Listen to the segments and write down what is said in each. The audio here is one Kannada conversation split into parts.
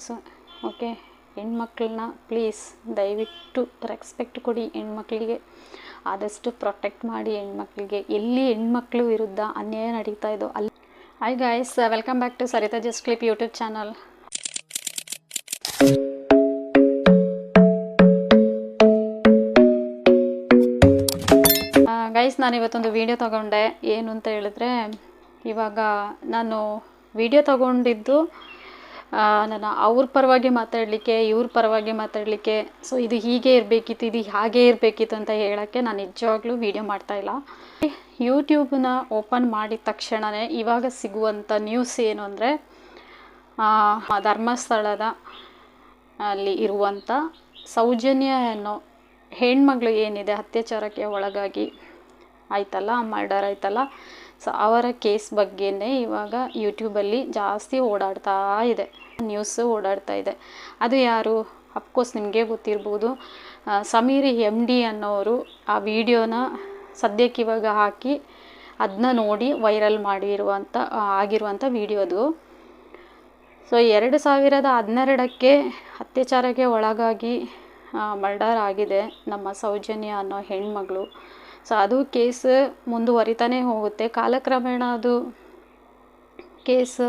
ಪ್ರಾಬ್ಲಮ್ಸು ಓಕೆ ಹೆಣ್ಮಕ್ಳನ್ನ ಪ್ಲೀಸ್ ದಯವಿಟ್ಟು ರೆಸ್ಪೆಕ್ಟ್ ಕೊಡಿ ಹೆಣ್ಮಕ್ಳಿಗೆ. ಆದಷ್ಟು ಪ್ರೊಟೆಕ್ಟ್ ಮಾಡಿ ಹೆಣ್ಮಕ್ಳಿಗೆ. ಎಲ್ಲಿ ಹೆಣ್ಮಕ್ಳು ವಿರುದ್ಧ ಅನ್ಯಾಯ ನಡೀತಾ ಇದೋ ಅಲ್ಲಿ. Hi guys welcome back to Sarita just clip YouTube channel guys ನಾನು ಇವತ್ತೊಂದು ವಿಡಿಯೋ ತಗೊಂಡೆ. ಏನು ಅಂತ ಹೇಳಿದ್ರೆ, ಇವಾಗ ನಾನು ವಿಡಿಯೋ ತಗೊಂಡಿದ್ದು ಆ, ನಾನು ಅವ್ರ ಪರವಾಗಿ ಮಾತಾಡಲಿಕ್ಕೆ ಇವ್ರ ಪರವಾಗಿ ಮಾತಾಡಲಿಕ್ಕೆ ಸೊ ಇದು ಹೀಗೆ ಇರಬೇಕಿತ್ತು ಇದು ಹಾಗೆ ಇರಬೇಕಿತ್ತು ಅಂತ ಹೇಳೋಕ್ಕೆ ನಾನು ನಿಜವಾಗ್ಲೂ ವೀಡಿಯೋ ಮಾಡ್ತಾಯಿಲ್ಲ ಯೂಟ್ಯೂಬ್ನ ಓಪನ್ ಮಾಡಿದ ತಕ್ಷಣವೇ ಇವಾಗ ಸಿಗುವಂಥ ನ್ಯೂಸ್ ಏನು ಅಂದರೆ ಧರ್ಮಸ್ಥಳದ ಅಲ್ಲಿ ಇರುವಂಥ ಸೌಜನ್ಯ ಅನ್ನೋ ಹೆಣ್ಮಗಳು ಏನಿದೆ ಅತ್ಯಾಚಾರಕ್ಕೆ ಒಳಗಾಗಿ ಆಯ್ತಲ್ಲ ಮರ್ಡರ್ ಆಯ್ತಲ್ಲ ಸೊ ಅವರ ಕೇಸ್ ಬಗ್ಗೆನೇ ಇವಾಗ ಯೂಟ್ಯೂಬಲ್ಲಿ ಜಾಸ್ತಿ ಓಡಾಡ್ತಾ ಇದೆ. ನ್ಯೂಸು ಓಡಾಡ್ತಾ ಇದೆ. ಅದು ಯಾರು? ಅಫ್ಕೋರ್ಸ್ ನಿಮಗೆ ಗೊತ್ತಿರ್ಬೋದು. ಸಮೀರಿ ಎಂ ಡಿ ಅನ್ನೋರು ಆ ವಿಡಿಯೋನ ಸದ್ಯಕ್ಕೆ ಇವಾಗ ಹಾಕಿ ಅದನ್ನ ನೋಡಿ ವೈರಲ್ ಮಾಡಿರುವಂಥ ಆಗಿರುವಂಥ ವಿಡಿಯೋ ಅದು. ಸೊ ಎರಡು ಸಾವಿರದ ಹನ್ನೆರಡಕ್ಕೆ ಅತ್ಯಾಚಾರಕ್ಕೆ ಒಳಗಾಗಿ ಮರ್ಡರ್ ಆಗಿದೆ ನಮ್ಮ ಸೌಜನ್ಯ ಅನ್ನೋ ಹೆಣ್ಮಗಳು. ಸೊ ಅದು ಕೇಸ್ ಮುಂದುವರಿತಾನೆ ಹೋಗುತ್ತೆ. ಕಾಲಕ್ರಮೇಣ ಅದು ಕೇಸ್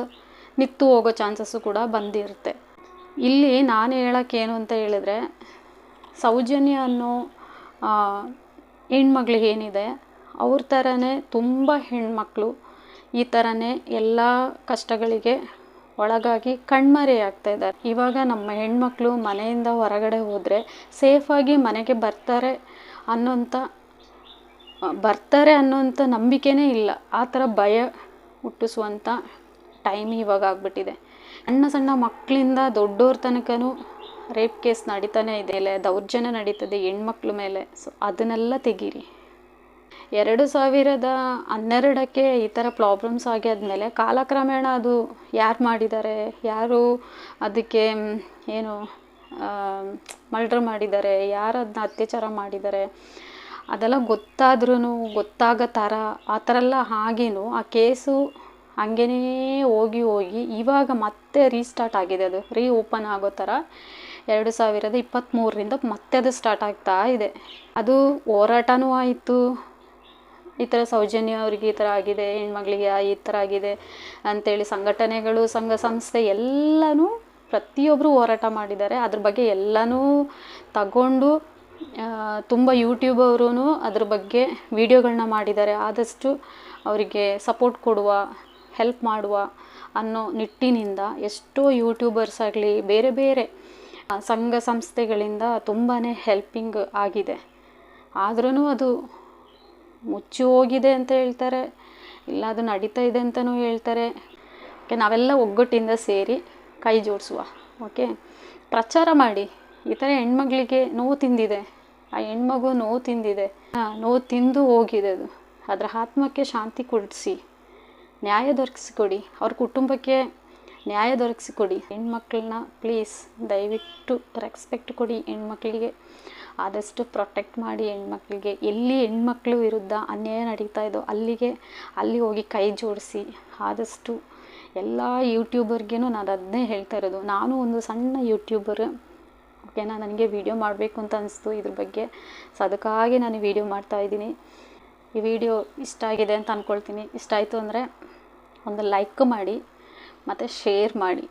ನಿತ್ತು ಹೋಗೋ ಚಾನ್ಸಸ್ಸು ಕೂಡ ಬಂದಿರುತ್ತೆ. ಇಲ್ಲಿ ನಾನು ಹೇಳೋಕ್ಕೇನು ಅಂತ ಹೇಳಿದ್ರೆ ಸೌಜನ್ಯ ಅನ್ನೋ ಆ, ಹೆಣ್ಮಗ್ಳು ಏನಿದೆ ಅವ್ರ ಥರನೇ ತುಂಬ ಹೆಣ್ಮಕ್ಳು ಈ ಥರನೇ ಎಲ್ಲ ಕಷ್ಟಗಳಿಗೆ ಒಳಗಾಗಿ ಕಣ್ಮರೆ ಆಗ್ತಾ ಇದ್ದಾರೆ. ಇವಾಗ ನಮ್ಮ ಹೆಣ್ಮಕ್ಳು ಮನೆಯಿಂದ ಹೊರಗಡೆ ಹೋದರೆ ಸೇಫಾಗಿ ಮನೆಗೆ ಬರ್ತಾರೆ ಅನ್ನೋಂಥ ಬರ್ತಾರೆ ಅನ್ನೋಂಥ ನಂಬಿಕೆನೇ ಇಲ್ಲ. ಆ ಥರ ಭಯ ಹುಟ್ಟಿಸುವಂಥ ಟೈಮ್ ಇವಾಗ ಆಗಿಬಿಟ್ಟಿದೆ. ಸಣ್ಣ ಸಣ್ಣ ಮಕ್ಕಳಿಂದ ದೊಡ್ಡೋರ ತನಕನೂ ರೇಪ್ ಕೇಸ್ ನಡೀತಾನೆ ಇದೆ ಇಲ್ಲ ದೌರ್ಜನ್ಯ ನಡೀತದೆ ಹೆಣ್ಮಕ್ಳ ಮೇಲೆ. ಸೊ ಅದನ್ನೆಲ್ಲ ತೆಗೀರಿ. ಎರಡು ಸಾವಿರದ ಹನ್ನೆರಡಕ್ಕೆ ಈ ಥರ ಪ್ರಾಬ್ಲಮ್ಸ್ ಆಗ್ಯಾದ್ಮೇಲೆ ಕಾಲಕ್ರಮೇಣ ಅದು ಯಾರು ಮಾಡಿದ್ದಾರೆ ಯಾರು ಅದಕ್ಕೆ ಏನು ಮರ್ಡ್ರ್ ಮಾಡಿದ್ದಾರೆ ಯಾರು ಅದನ್ನ ಅತ್ಯಾಚಾರ ಮಾಡಿದ್ದಾರೆ ಅದೆಲ್ಲ ಗೊತ್ತಾದ್ರೂ ಗೊತ್ತಾಗೋ ಥರ, ಆ ಥರ ಎಲ್ಲ ಆ ಕೇಸು ಹಾಗೇನೇ ಹೋಗಿ ಹೋಗಿ ಇವಾಗ ಮತ್ತೆ ರೀಸ್ಟಾರ್ಟ್ ಆಗಿದೆ ಅದು. ರೀ ಓಪನ್ ಆಗೋ ಥರ ಎರಡು ಸಾವಿರದ ಇಪ್ಪತ್ತ್ಮೂರರಿಂದ ಮತ್ತೆ ಅದು ಸ್ಟಾರ್ಟ್ ಆಗ್ತಾ ಇದೆ. ಅದು ಹೋರಾಟವೂ ಆಯಿತು. ಈ ಥರ ಸೌಜನ್ಯ ಅವ್ರಿಗೆ ಈ ಥರ ಆಗಿದೆ, ಹೆಣ್ಮಗಳಿಗೆ ಈ ಥರ ಆಗಿದೆ ಅಂಥೇಳಿ ಸಂಘಟನೆಗಳು, ಸಂಘ ಸಂಸ್ಥೆ ಎಲ್ಲನೂ ಪ್ರತಿಯೊಬ್ಬರು ಹೋರಾಟ ಮಾಡಿದ್ದಾರೆ. ಅದ್ರ ಬಗ್ಗೆ ಎಲ್ಲನೂ ತಗೊಂಡು ತುಂಬ ಯೂಟ್ಯೂಬ್ ಅವರು ಅದ್ರ ಬಗ್ಗೆ ವಿಡಿಯೋಗಳನ್ನ ಮಾಡಿದ್ದಾರೆ. ಆದಷ್ಟು ಅವರಿಗೆ ಸಪೋರ್ಟ್ ಕೊಡುವ ಹೆಲ್ಪ್ ಮಾಡುವ ಅನ್ನೋ ನಿಟ್ಟಿನಿಂದ ಎಷ್ಟೋ ಯೂಟ್ಯೂಬರ್ಸ್ ಆಗಲಿ, ಬೇರೆ ಬೇರೆ ಸಂಘ ಸಂಸ್ಥೆಗಳಿಂದ ತುಂಬಾ ಹೆಲ್ಪಿಂಗ್ ಆಗಿದೆ. ಆದ್ರೂ ಅದು ಮುಚ್ಚಿ ಹೋಗಿದೆ ಅಂತ ಹೇಳ್ತಾರೆ. ಇಲ್ಲ, ಅದು ನಡೀತಾ ಇದೆ ಅಂತಲೂ ಹೇಳ್ತಾರೆ. ಓಕೆ ನಾವೆಲ್ಲ ಒಗ್ಗಟ್ಟಿಂದ ಸೇರಿ ಕೈ ಜೋಡಿಸುವ. ಓಕೆ ಪ್ರಚಾರ ಮಾಡಿ. ಈ ಥರ ಹೆಣ್ಮಗಳಿಗೆ ನೋವು ತಿಂದಿದೆ. ಆ ಹೆಣ್ಮಗು ನೋವು ತಿಂದಿದೆ. ನೋವು ತಿಂದು ಹೋಗಿದೆ ಅದು. ಅದರ ಆತ್ಮಕ್ಕೆ ಶಾಂತಿ ಕೊಡಿಸಿ. ನ್ಯಾಯ ದೊರಕಿಸಿಕೊಡಿ. ಅವ್ರ ಕುಟುಂಬಕ್ಕೆ ನ್ಯಾಯ ದೊರಕಿಸಿಕೊಡಿ. ಹೆಣ್ಮಕ್ಳನ್ನ ಪ್ಲೀಸ್ ದಯವಿಟ್ಟು ರೆಸ್ಪೆಕ್ಟ್ ಕೊಡಿ ಹೆಣ್ಮಕ್ಳಿಗೆ. ಆದಷ್ಟು ಪ್ರೊಟೆಕ್ಟ್ ಮಾಡಿ ಹೆಣ್ಮಕ್ಳಿಗೆ. ಎಲ್ಲಿ ಹೆಣ್ಮಕ್ಳು ವಿರುದ್ಧ ಅನ್ಯಾಯ ನಡೀತಾ ಇದೋ ಅಲ್ಲಿಗೆ, ಅಲ್ಲಿ ಹೋಗಿ ಕೈ ಜೋಡಿಸಿ. ಆದಷ್ಟು ಎಲ್ಲ ಯೂಟ್ಯೂಬರ್ಗೇನು ನಾನು ಅದನ್ನೇ ಹೇಳ್ತಾ ಇರೋದು. ನಾನು ಒಂದು ಸಣ್ಣ ಯೂಟ್ಯೂಬರ್. ಓಕೆನಾ ನನಗೆ ವೀಡಿಯೋ ಮಾಡಬೇಕು ಅಂತ ಅನಿಸ್ತು. ಇದ್ರ ಬಗ್ಗೆ ಸೊ ಅದಕ್ಕಾಗಿ ನಾನು ವೀಡಿಯೋ ಮಾಡ್ತಾ ಇದ್ದೀನಿ. ಈ ವಿಡಿಯೋ ಇಷ್ಟ ಆಗಿದೆ ಅಂತ ಅಂದ್ಕೊಳ್ತೀನಿ ಇಷ್ಟ ಆಯಿತು ಅಂದರೆ ಒಂದು ಲೈಕ್ ಮಾಡಿ, ಮತ್ತು ಶೇರ್ ಮಾಡಿ.